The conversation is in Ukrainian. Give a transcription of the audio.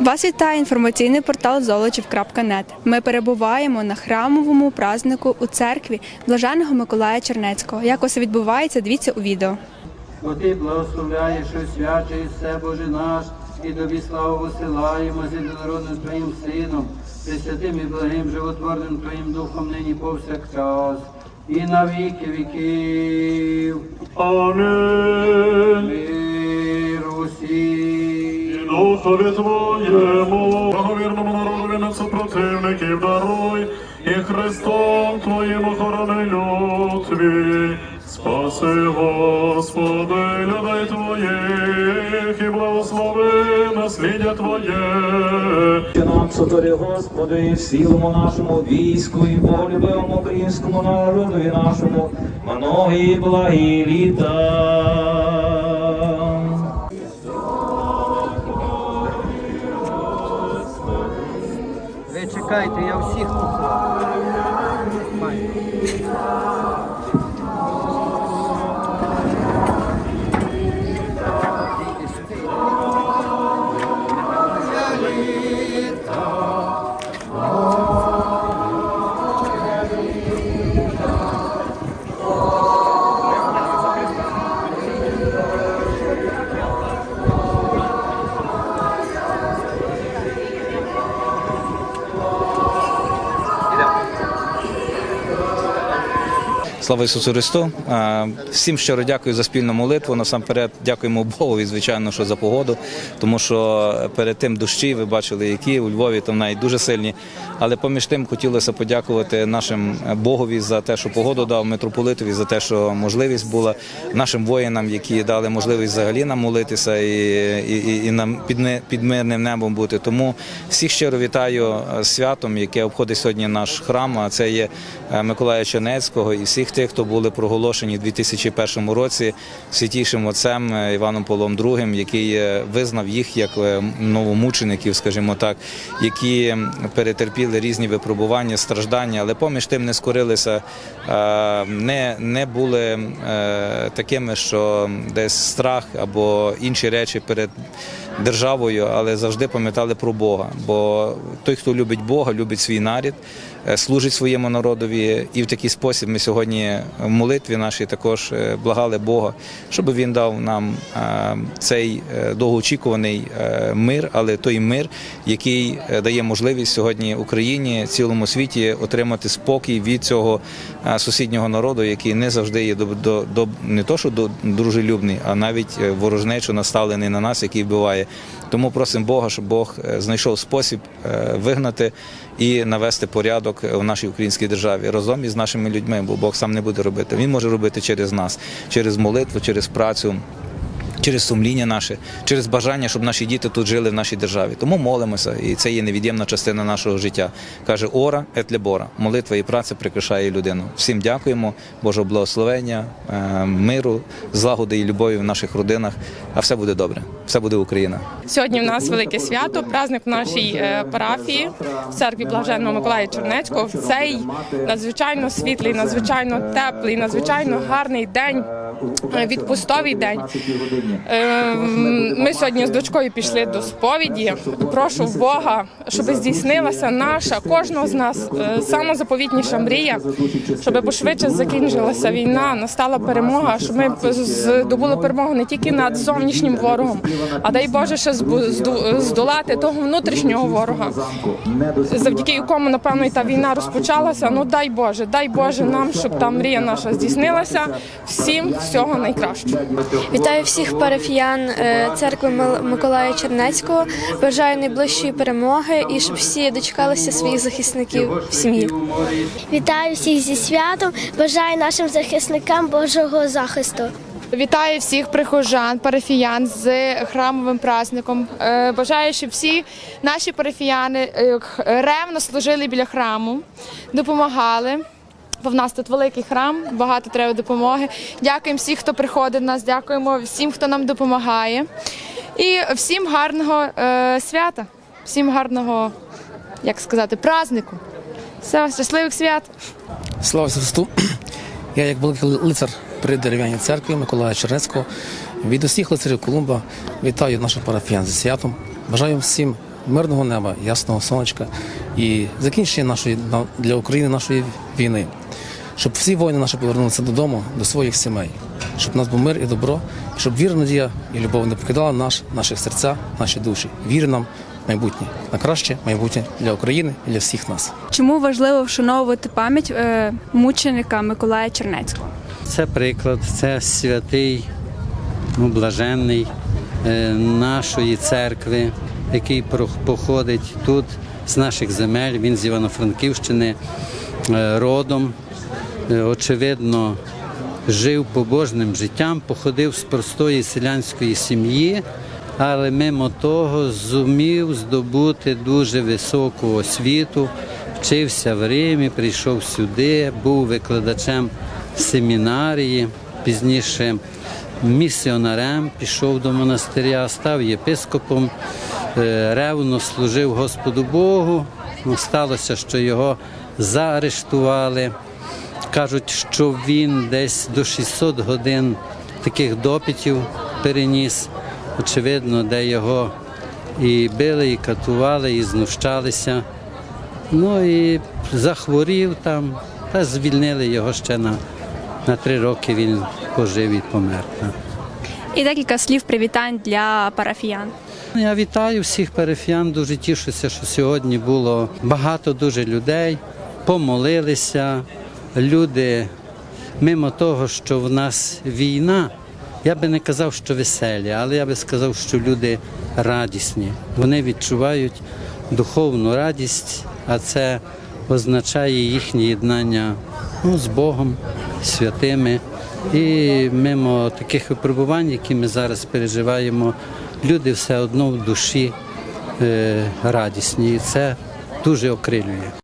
Вас вітає інформаційний портал золочів.нет. Ми перебуваємо на храмовому празднику у церкві Блаженого Миколая Чернецького. Як усе відбувається, дивіться у відео. Бо ти благословляєш, освячуєш все, Боже наш, і тобі славу висилаємо з єдинородним Твоїм Сином, пресвятим і благим животворним Твоїм Духом нині повсякчас, і на віки віків. Амінь. Духові Твоєму, благовірному народові на супротивників даруй, і Христом Твоїм охорони люд твій. Спаси, Господи, людей Твоїх, і благослови наслідя Твоє. Що нам сотори, Господи, і в цілому нашому війську і волюбивому українському народу і нашому многі благі літа. Чекайте, я всіх покладу. Слава Ісусу Христу! Всім щиро дякую за спільну молитву. Насамперед дякуємо Богу, звичайно, що за погоду, тому що перед тим дощі ви бачили, які у Львові там навіть дуже сильні. Але поміж тим хотілося подякувати нашим Богові за те, що погоду дав митрополитові, за те, що можливість була нашим воїнам, які дали можливість взагалі нам молитися і, і, і, нам під, під мирним небом бути. Тому всіх щиро вітаю святом, яке обходить сьогодні наш храм. А це є е, Миколая Чернецького і всіх тих, хто були проголошені у 2001 році святішим отцем е, Іваном Павлом II, який е, визнав їх як е, новомучеників, скажімо так, які перетерпіли різні випробування, страждання, але поміж тим не скорилися, не, не були такими, що десь страх або інші речі перед державою, але завжди пам'ятали про Бога. Бо той, хто любить Бога, любить свій нарід, служить своєму народові. І в такий спосіб ми сьогодні в молитві нашій також е, благали Бога, щоб він дав нам е, цей е, довгоочікуваний е, мир, але той мир, який е, дає можливість сьогодні Україні, цілому світі отримати спокій від цього е, сусіднього народу, який не завжди є до, до, до не то, що до дружелюбний, а навіть е, ворожнечо наставлений на нас, який вбиває. Тому просимо Бога, щоб Бог е, знайшов спосіб е, вигнати і навести порядок в нашій українській державі разом із нашими людьми, бо Бог сам не буде робити. Він може робити через нас, через молитву, через працю. Через сумління наше, через бажання, щоб наші діти тут жили в нашій державі. Тому молимося, і це є невід'ємна частина нашого життя. Каже ора ет лебора. Молитва і праця прикрашає людину. Всім дякуємо, Божого благословення, е, миру, злагоди і любові в наших родинах. А все буде добре. Все буде Україна. Сьогодні в нас велике свято, праздник в нашій е, парафії в церкві Блаженного Миколая Чернецького. В цей надзвичайно світлий, надзвичайно теплий, надзвичайно гарний день. Е, Відпустовий день. Е, Ми сьогодні з дочкою пішли до сповіді. Прошу Бога, щоб здійснилася наша, кожного з нас е, самозаповітніша мрія, щоб пошвидше закінчилася війна, настала перемога, щоб ми здобули перемогу не тільки над зовнішнім ворогом, а дай Боже ще здолати того внутрішнього ворога, завдяки якому напевно і та війна розпочалася. Ну дай Боже, дай Боже нам, щоб та мрія наша здійснилася. Всім всього найкращого. Вітаю всіх парафіян е, церкви Миколая Чернецького. Бажаю найближчої перемоги і щоб всі дочекалися своїх захисників в сім'ї. Вітаю всіх зі святом. Бажаю нашим захисникам Божого захисту. Вітаю всіх прихожан, парафіян з храмовим праздником. Е, Бажаю, щоб всі наші парафіяни е, ревно служили біля храму, допомагали. Бо в нас тут великий храм, багато треба допомоги. Дякуємо всім, хто приходить до нас, дякуємо всім, хто нам допомагає. І всім гарного е, свята, всім гарного, як сказати, празднику. Все, щасливих свят! Слава Христу! Я, як великий лицар при дерев'яній церкві Миколая Чернецького, від усіх лицарів Колумба вітаю наших парафіян зі святом. Бажаю всім мирного неба, ясного сонечка і закінчення нашої на- для України нашої війни. Щоб всі воїни наші повернулися додому, до своїх сімей, щоб у нас був мир і добро, щоб віра, надія і любов не покидала наш, наших серця, наші душі. Віри нам в майбутнє, на краще майбутнє для України і для всіх нас. Чому важливо вшановувати пам'ять е, мученика Миколая Чернецького? Це приклад, це святий, ну, блаженний е, нашої церкви, який походить тут з наших земель. Він з Івано-Франківщини е, родом. Е, Очевидно, жив побожним життям, походив з простої селянської сім'ї, але мимо того зумів здобути дуже високу освіту, вчився в Римі, прийшов сюди, був викладачем семінарії, пізніше місіонарем, пішов до монастиря, став єпископом, е, ревно служив Господу Богу. Ну, Сталося, що його заарештували. Кажуть, що він десь до 600 годин таких допитів переніс. Очевидно, де його і били, і катували, і знущалися. Ну і захворів там, та звільнили його ще на, на три роки. Він пожив і помер. І декілька слів привітань для парафіян. Я вітаю всіх парафіян, дуже тішуся, що сьогодні було багато дуже людей, помолилися. Люди, мимо того, що в нас війна, я би не казав, що веселі, але я би сказав, що люди радісні. Вони відчувають духовну радість, а це означає їхнє єднання ну, з Богом, святими. І мимо таких випробувань, які ми зараз переживаємо, люди все одно в душі е, радісні. І це дуже окрилює.